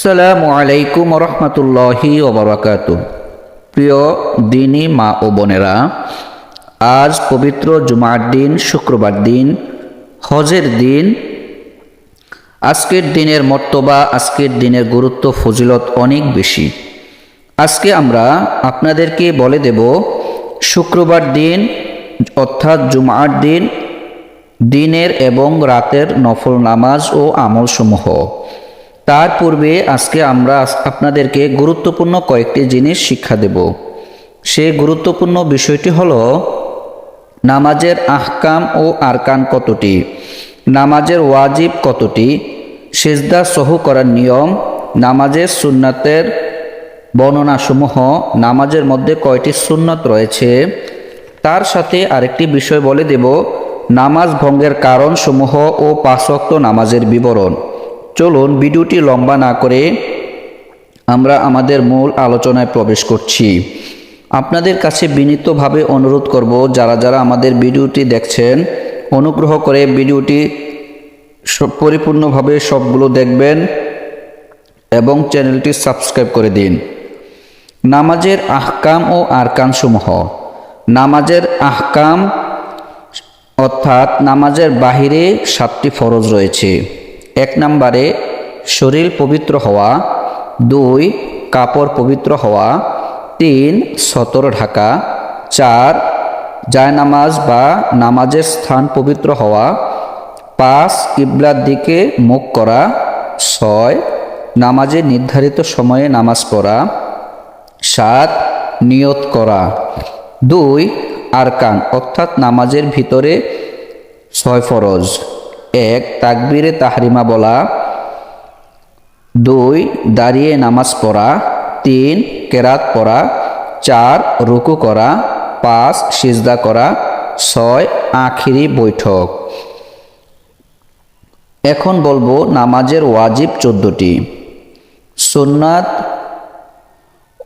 আসসালামু আলাইকুম রহমতুল্লাহি ওবরাকাত প্রিয় দিনী মা ও বোনেরা, আজ পবিত্র জুমার দিন, শুক্রবার দিন, হজের দিন। আজকের দিনের মর্তবা, আজকের দিনের গুরুত্ব, ফজিলত অনেক বেশি। আজকে আমরা আপনাদেরকে বলে দেব, শুক্রবার দিন অর্থাৎ জুমার দিন, দিনের এবং রাতের নফল নামাজ ও আমলসমূহ। তার পূর্বে আজকে আমরা আপনাদেরকে গুরুত্বপূর্ণ কয়েকটি জিনিস শিক্ষা দেব। সে গুরুত্বপূর্ণ বিষয়টি হলো, নামাজের আহকাম ও আরকান কতটি? নামাজের ওয়াজিব কতটি? সেজদা সহ করার নিয়ম, নামাজের সুন্নাতের বর্ণনাসমূহ, নামাজের মধ্যে কয়টি সুন্নত রয়েছে? তার সাথে আরেকটি বিষয় বলে দেব, নামাজ ভঙ্গের কারণসমূহ ও পাঁচক্ত নামাজের বিবরণ। চলুন ভিডিওটি লম্বা না করে আমরা আমাদের মূল আলোচনায় প্রবেশ করছি। আপনাদের কাছে বিনীতভাবে অনুরোধ করব, যারা যারা আমাদের ভিডিওটি দেখছেন, অনুগ্রহ করে ভিডিওটি পরিপূর্ণভাবে সবগুলো দেখবেন এবং চ্যানেলটি সাবস্ক্রাইব করে দিন। নামাজের আহকাম ও আরকানসমূহ। নামাজের আহকাম, অর্থাৎ নামাজের বাহিরে সাতটি ফরজ রয়েছে। এক নম্বরে শরীর পবিত্র হওয়া, দুই, কাপড় পবিত্র হওয়া, তিন, সতর ঢাকা, চার, জায়নামাজ বা নামাজের স্থান পবিত্র হওয়া, পাঁচ, কিবলার দিকে মুখ করা, ছয় নামাজের নির্ধারিত সময়ে নামাজ পড়া, সাত, নিয়ত করা, দুই, আরকান অর্থাৎ নামাজের ভিতরে ছয় ফরজ। এক, তাকবিরে তাহরিমা বলা। দুই, দাঁড়িয়ে নামাজ পড়া। তিন, কেরাত পড়া। চার, রুকু করা। পাঁচ, সিজদা করা। ছয়, আখিরি বৈঠক। এখন বলব নামাজের ওয়াজিব চোদ্দটি। সুন্নাত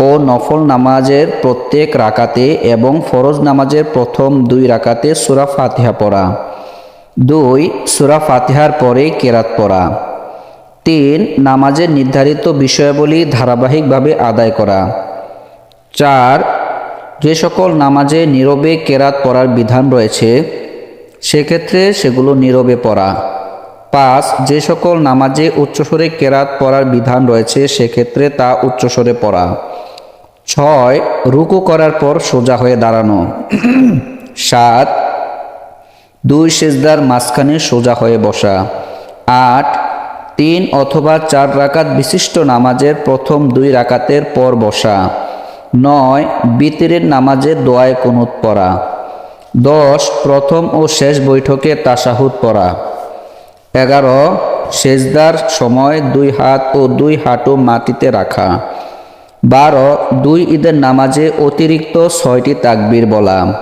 ও নফল নামাজের প্রত্যেক রাকাতে এবং ফরজ নামাজের প্রথম দুই রাকাতে সুরা ফাতিহা পড়া। দুই, সুরা ফাতিহার পরে কেরাত পড়া। তিন, নামাজের নির্ধারিত বিষয়াবলী ধারাবাহিকভাবে আদায় করা। চার, যে সকল নামাজে নীরবে কেরাত পড়ার বিধান রয়েছে, সেক্ষেত্রে সেগুলো নীরবে পড়া। পাঁচ, যে সকল নামাজে উচ্চস্বরে কেরাত পড়ার বিধান রয়েছে, সেক্ষেত্রে তা উচ্চস্বরে পড়া। ছয়, রুকু করার পর সোজা হয়ে দাঁড়ানো। সাত দুই সেজদার মাঝখানে সোজা হয়ে বসা। আট, তিন অথবা চার রাকাত বিশিষ্ট নামাজের প্রথম দুই রাকাতের পর বসা। নয়, বিতিরের নামাজের দোয়ায় কুনুত পড়া। দশ, প্রথম ও শেষ বৈঠকে তাসাহুদ পড়া। এগারো, সেজদার সময় দুই হাত ও দুই হাঁটু মাটিতে রাখা। বারো, দুই ঈদের নামাজে অতিরিক্ত ছয়টি তাকবীর বলা।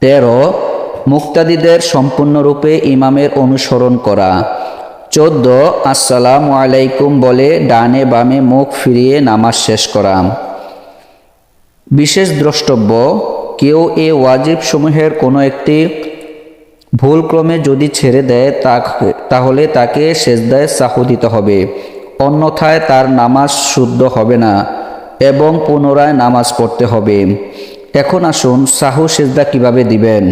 তেরো মুক্তাদিদের সম্পূর্ণরূপে ইমামের অনুসরণ করা। চোদ্দ, আসসালাম আলাইকুম বলে ডানে বামে মুখ ফিরিয়ে নামাজ শেষ করা। বিশেষ দ্রষ্টব্য, কেউ এ ওয়াজিব সমূহের কোনো একটি ভুলক্রমে যদি ছেড়ে দেয় তাহলে তাকে সেজদায় সাহু দিতে হবে। অন্যথায় তার নামাজ শুদ্ধ হবে না এবং পুনরায় নামাজ পড়তে হবে। এখন আসুন সাহু সেজদা কীভাবে দিবেন?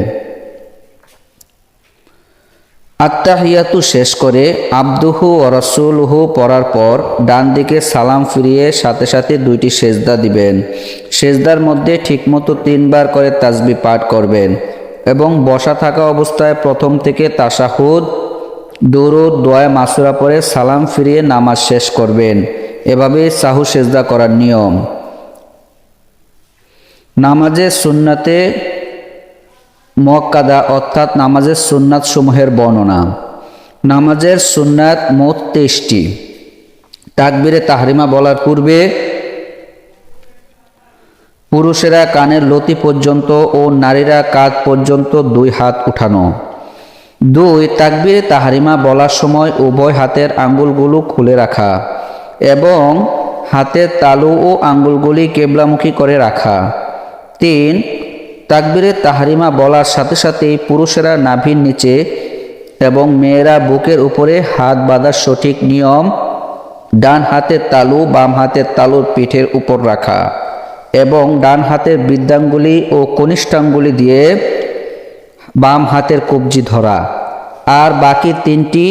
আত্মাহিয়াতু শেষ করে আব্দুহু ও রসুলহু পড়ার পর ডান দিকে সালাম ফিরিয়ে সাথে সাথে দুইটি সেজদা দিবেন। সেজদার মধ্যে ঠিকমতো তিনবার করে তাজবি পাঠ করবেন এবং বসা থাকা অবস্থায় প্রথম থেকে তাসাহুদ দুরুদ, দোয়া, মাসুরা পরে সালাম ফিরিয়ে নামাজ শেষ করবেন। এভাবে সাহু সেজদা করার নিয়ম। নামাজে সুন্নাতে মক্কাদা অর্থাৎ নামাজের সুন্নাত সমূহের বর্ণনা। নামাজের সুন্নাত মোট তেইশটি। তাকবিরে তাহরিমা বলার পূর্বে পুরুষেরা কানের লতি পর্যন্ত ও নারীরা কাঁধ পর্যন্ত দুই হাত উঠানো। দুই, তাকবিরে তাহারিমা বলার সময় উভয় হাতের আঙ্গুলগুলো খুলে রাখা এবং হাতের তালু ও আঙ্গুলগুলি কেবলামুখী করে রাখা। তিন তাকবিরে তাহারিমা বলার সাথে সাথেই পুরুষেরা নাভির নিচে এবং মেয়েরা বুকের উপরে হাত বাঁধার সঠিক নিয়ম, ডান হাতের তালু, বাম হাতের তালুর পিঠের উপর রাখা এবং ডান হাতের বৃদ্ধাঙ্গুলি ও কনিষ্ঠাঙ্গুলি দিয়ে বাম হাতের কবজি ধরা আর বাকি তিনটি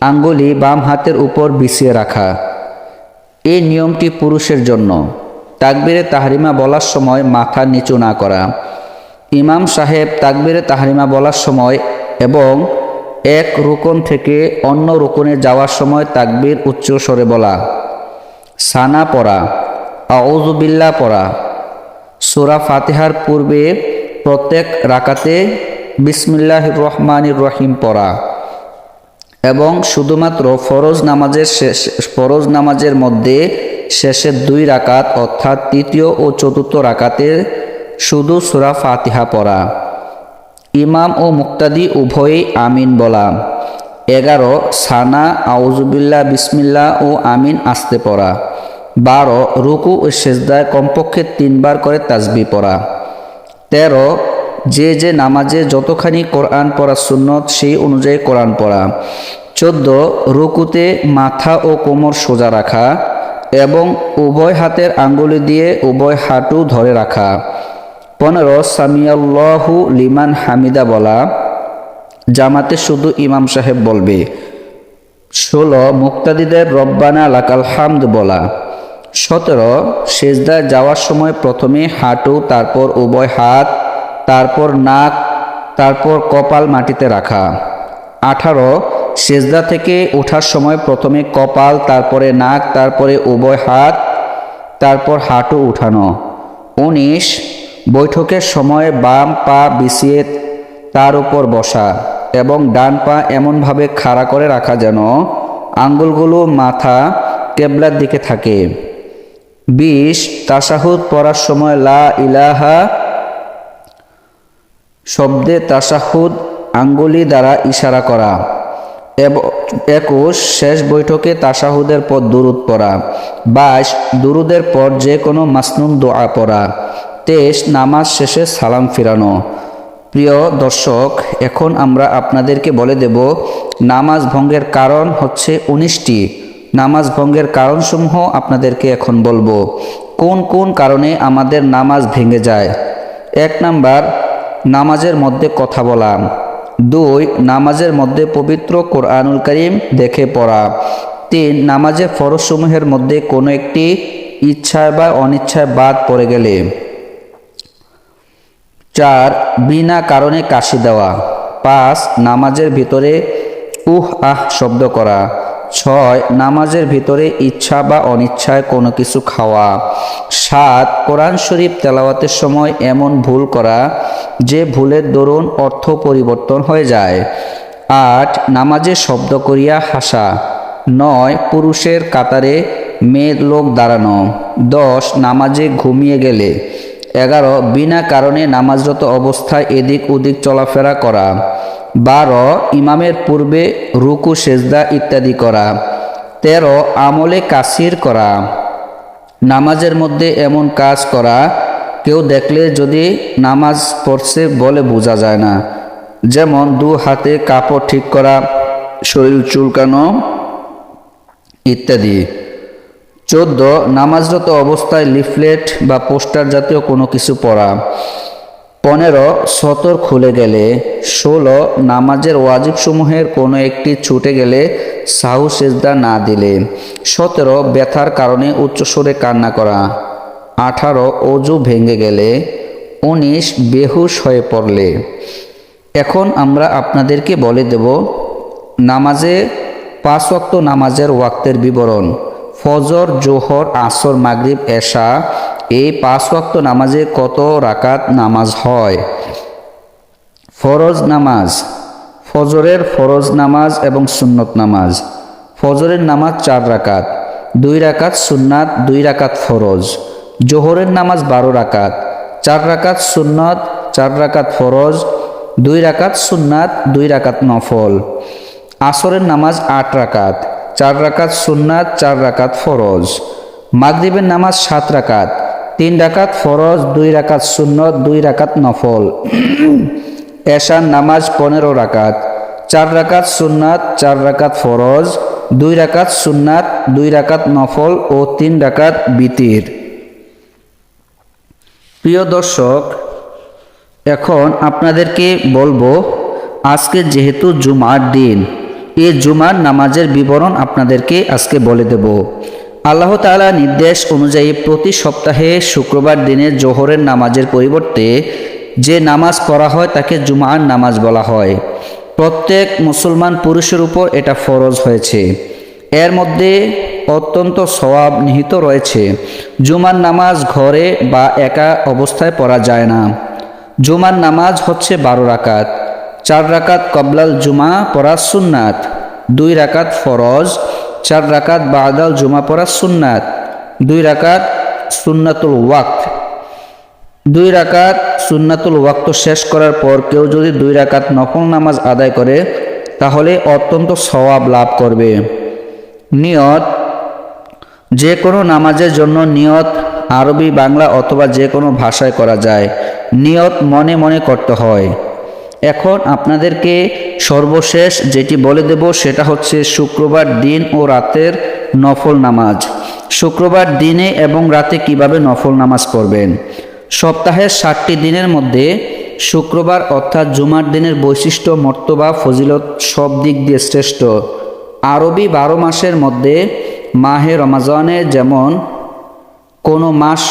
আঙ্গুলি বাম হাতের উপর বিছিয়ে রাখা। এই নিয়মটি পুরুষের জন্য। তাকবিরে তাহরিমা বলার সময় মাথা নিচু না করা। ইমাম সাহেব তাকবিরে তাহরিমা বলার সময় এবং এক রুকন থেকে অন্য রুকনে যাওয়ার সময় তাকবির উচ্চ স্বরে বলা। সানা পড়া আউজুবিল্লা পড়া। সুরা ফাতেহার পূর্বে প্রত্যেক রাকাতে বিসমিল্লাহ রহমান রহিম পড়া এবং শুধুমাত্র ফরজ নামাজের শেষ, ফরজ নামাজের মধ্যে শেষের দুই রাকাত অর্থাৎ তৃতীয় ও চতুর্থ রাকাতে শুধু সুরা ফাতিহা পড়া। ইমাম ও মুক্তাদি উভয়ই আমিন বলা। এগারো, সানা আউজুবিল্লা বিসমিল্লা ও আমিন আসতে পড়া। বারো, রুকু ও সেজদায় কমপক্ষে তিনবার করে তাজবি পড়া। তেরো, যে যে নামাজে যতখানি কোরআন পড়া সুন্নত, সেই অনুযায়ী কোরআন পড়া। চোদ্দ, রুকুতে মাথা ও কোমর সোজা রাখা এবং উভয় হাতের আঙ্গুলি দিয়ে উভয় হাঁটু ধরে রাখা। পনেরো, সামিয়াল্লাহু লিমান হামিদা বলা, জামাতে শুধু ইমাম সাহেব বলবে। ষোলো, মুক্তাদিদের রব্বানা লাকাল হামদ বলা। সতেরো, সেজদায় যাওয়ার সময় প্রথমে হাঁটু, তারপর উভয় হাত, তারপর নাক, তারপর কপাল মাটিতে রাখা। আঠারো, সেজদা থেকে ওঠার সময় প্রথমে কপাল, তারপরে নাক, তারপরে উভয় হাত, তারপর হাঁটু উঠানো। উনিশ বৈঠকের সময় বাম পা বিছিয়ে তার উপর বসা এবং ডান পা এমনভাবে খাড়া করে রাখা যেন আঙ্গুলগুলো মাথা কেবলার দিকে থাকে। বিশ তাসাহুদ পড়ার সময় লা ইলাহা শব্দে তাসাহুদ আঙ্গুলি দ্বারা ইশারা করা। একুশ, শেষ বৈঠকে তাসাহুদের পর দুরুদ পড়া। বাইশ, দুরুদের পর যে কোনো মাসনুন দোয়া পড়া। তেইশ নামাজ শেষে সালাম ফিরানো। প্রিয় দর্শক, এখন আমরা আপনাদেরকে বলে দেব, নামাজ ভঙ্গের কারণ হচ্ছে উনিশটি। নামাজ ভঙ্গের কারণসমূহ আপনাদেরকে এখন বলব। কোন কোন কারণে আমাদের নামাজ ভেঙে যায়? এক নাম্বার, নামাজের মধ্যে কথা বলা। দুই, নামাজের মধ্যে পবিত্র কোরআনুল করিম দেখে পড়া। তিন, নামাজের ফরজসমূহের মধ্যে কোনো একটি ইচ্ছায় বা অনিচ্ছায় বাদ পড়ে গেলে। চার, বিনা কারণে কাশি দেওয়া। পাঁচ, নামাজের ভিতরে উহ, আহ শব্দ করা। ছয়, নামাজের ভিতরে ইচ্ছা বা অনিচ্ছায় কোনো কিছু খাওয়া। সাত, কোরআন শরীফ তেলাওয়াতের সময় এমন ভুল করা যে ভুলের দরুন অর্থ পরিবর্তন হয়ে যায়। আট, নামাজে শব্দ করিয়া হাসা। নয়, পুরুষের কাতারে মেয়ের লোক দাঁড়ানো। দশ, নামাজে ঘুমিয়ে গেলে। এগারো, বিনা কারণে নামাজরত অবস্থায় এদিক ওদিক চলাফেরা করা। বারো, ইমামের পূর্বে রুকু, সেজদা ইত্যাদি করা। তেরো, আমলে কাসির করা। নামাজের মধ্যে এমন কাজ করা, কেউ দেখলে যদি নামাজ পড়ছে বলে বোঝা যায় না। যেমন দু হাতে কাপড় ঠিক করা, শরীর চুলকানো ইত্যাদি। চোদ্দ, নামাজরত অবস্থায় লিফলেট বা পোস্টার জাতীয় কোনো কিছু পড়া পনেরো, সতর খুলে গেলে। ষোলো, নামাজের ওয়াজিবসমূহের কোনো একটি ছুটে গেলে সাহু সেজদা না দিলে। সতেরো, ব্যথার কারণে উচ্চস্বরে কান্না করা। আঠারো, অজু ভেঙে গেলে। উনিশ, বেহুশ হয়ে পড়লে। এখন আমরা আপনাদেরকে বলে দেব, নামাজে পাঁচ ওয়াক্ত নামাজের ওয়াক্তের বিবরণ। ফজর, জোহর, আসর, মাগরিব, এশা, এই পাঁচ ওয়াক্ত নামাজে কত রাকাত নামাজ হয়? ফরজ নামাজ, ফজরের ফরজ নামাজ এবং সুন্নত নামাজ। ফজরের নামাজ চার রাকাত, দুই রাকাত সুন্নাত, দুই রাকাত ফরজ। জোহরের নামাজ বারো রাকাত, চার রাকাত সুন্নত, চার রাকাত ফরজ, দুই রাকাত সুন্নাত, দুই রাকাত নফল। আসরের নামাজ আট রাকাত চার রাকাত সুন্নাত, চার রাকাত ফরজ। মাগরিবের নামাজ সাত রাকাত, তিন রাকাত ফরজ, দুই রাকাত সুন্নত, দুই রাকাত নফল। এশার নামাজ পনেরো রাকাত, চার রাকাত সুন্নাত, চার রাকাত ফরজ, দুই রাকাত সুন্নাত, দুই রাকাত নফল ও তিন রাকাত বিতির। প্রিয় দর্শক, এখন আপনাদেরকে বলব, আজকে যেহেতু জুমার দিন এই জুমার নামাজের বিবরণ আপনাদেরকে আজকে বলে দেব। আল্লাহ তাআলা নির্দেশ অনুযায়ী প্রতি সপ্তাহে শুক্রবার দিনে জোহরের নামাজের পরিবর্তে যে নামাজ পড়া হয় তাকে জুমার নামাজ বলা হয়। প্রত্যেক মুসলমান পুরুষের উপর এটা ফরজ হয়েছে। এর মধ্যে অত্যন্ত সওয়াব নিহিত রয়েছে, জুমার নামাজ ঘরে বা একা অবস্থায় পড়া যায় না। জুমার নামাজ হচ্ছে বারো রাকাত। চার রাকাত কবলাল জুমা পড়া সুন্নাত। দুই রাকাত ফরজ, চার রাকাত বাদাল জুমা পড়া সুন্নাত। দুই রাকাত সুন্নাতুল ওয়াক্ত। দুই রাকাত সুন্নাতুল ওয়াক্ত শেষ করার পর কেউ যদি দুই রাকাত নফল নামাজ আদায় করে, তাহলে অত্যন্ত সওয়াব লাভ করবে। নিয়ত, যে কোনো নামাজের জন্য নিয়ত আরবি, বাংলা অথবা যে কোনো ভাষায় করা যায়। নিয়ত মনে মনে করতে হয়। এখন আপনাদেরকে সর্বশেষ যেটি বলে দেব সেটা হচ্ছে শুক্রবার দিন ও রাতের নফল নামাজ। শুক্রবার দিনে এবং রাতে কীভাবে নফল নামাজ পড়বেন? সপ্তাহের ষাটটি দিনের মধ্যে শুক্রবার অর্থাৎ জুমার দিনের বৈশিষ্ট্য, মর্তবা, ফজিলত সব দিক দিয়ে শ্রেষ্ঠ। আরবি বারো মাসের মধ্যে মাহে রমাজানে যেমন কোনো মাস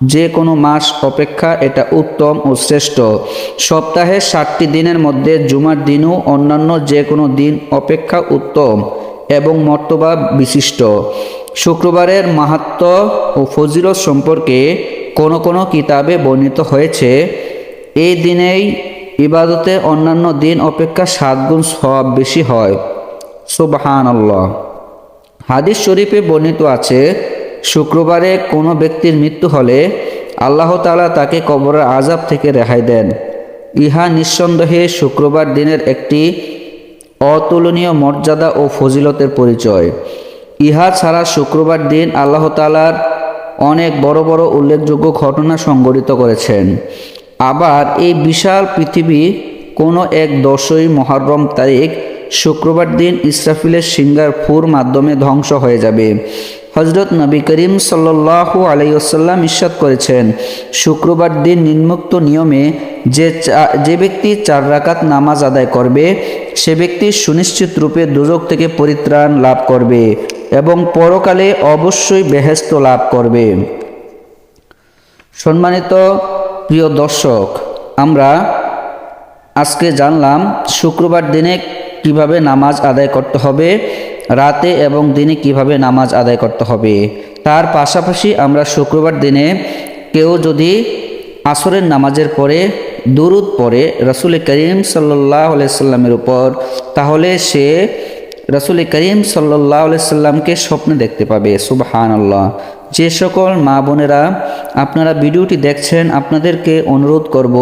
যে কোনো মাস অপেক্ষা এটা উত্তম ও শ্রেষ্ঠ। সপ্তাহের ষাটটি দিনের মধ্যে জুমার দিনও অন্যান্য যে কোনো দিন অপেক্ষা উত্তম এবং মর্তবা বিশিষ্ট। শুক্রবারের মাহাত্ম ও ফজিলত সম্পর্কে কোনো কোনো কিতাবে বর্ণিত হয়েছে এই দিনেই ইবাদতে অন্যান্য দিন অপেক্ষা সাত গুণ সব বেশি হয়। সুবাহান হাদিস শরীফে বর্ণিত আছে শুক্রবারে কোনো ব্যক্তির মৃত্যু হলে আল্লাহ তাআলা তাকে কবরের আজাব থেকে রেহাই দেন। ইহা নিঃসন্দেহে শুক্রবার দিনের একটি অতুলনীয় মর্যাদা ও ফজিলতের পরিচয়। ইহা ছাড়া শুক্রবার দিন আল্লাহ তাআলার অনেক বড় বড় উল্লেখযোগ্য ঘটনা সংঘটিত করেছেন। আবার এই বিশাল পৃথিবী কোনো এক দশই মহরম তারিখ শুক্রবার দিন ইসরাফিলের সিঙ্গার ফুর মাধ্যমে ধ্বংস হয়ে যাবে। হজরত নবী করিম সাল্লাহু আলাইসাল্লাম ইস্বাদ করেছেন, শুক্রবার দিন নিম্মুক্ত নিয়মে যে যে ব্যক্তি চার রাকাত নামাজ আদায় করবে, সে ব্যক্তি সুনিশ্চিত রূপে দুজক থেকে পরিত্রাণ লাভ করবে এবং পরকালে অবশ্যই বেহেস্ত লাভ করবে। সম্মানিত প্রিয় দর্শক, আমরা আজকে জানলাম শুক্রবার দিনে কীভাবে নামাজ আদায় করতে হবে রাতে এবং দিনে কীভাবে নামাজ আদায় করতে হবে? তার পাশাপাশি আমরা শুক্রবার দিনে কেউ যদি আসরের নামাজের পরে দুরুদ পড়ে রসুল করিম সাল্লাহ সাল্লামের উপর, তাহলে সে রসুল করিম সাল্লাহ সাল্লামকে স্বপ্নে দেখতে পাবে। সুবহান আল্লাহ যে সকল মা বোনেরা আপনারা ভিডিওটি দেখছেন, আপনাদেরকে অনুরোধ করব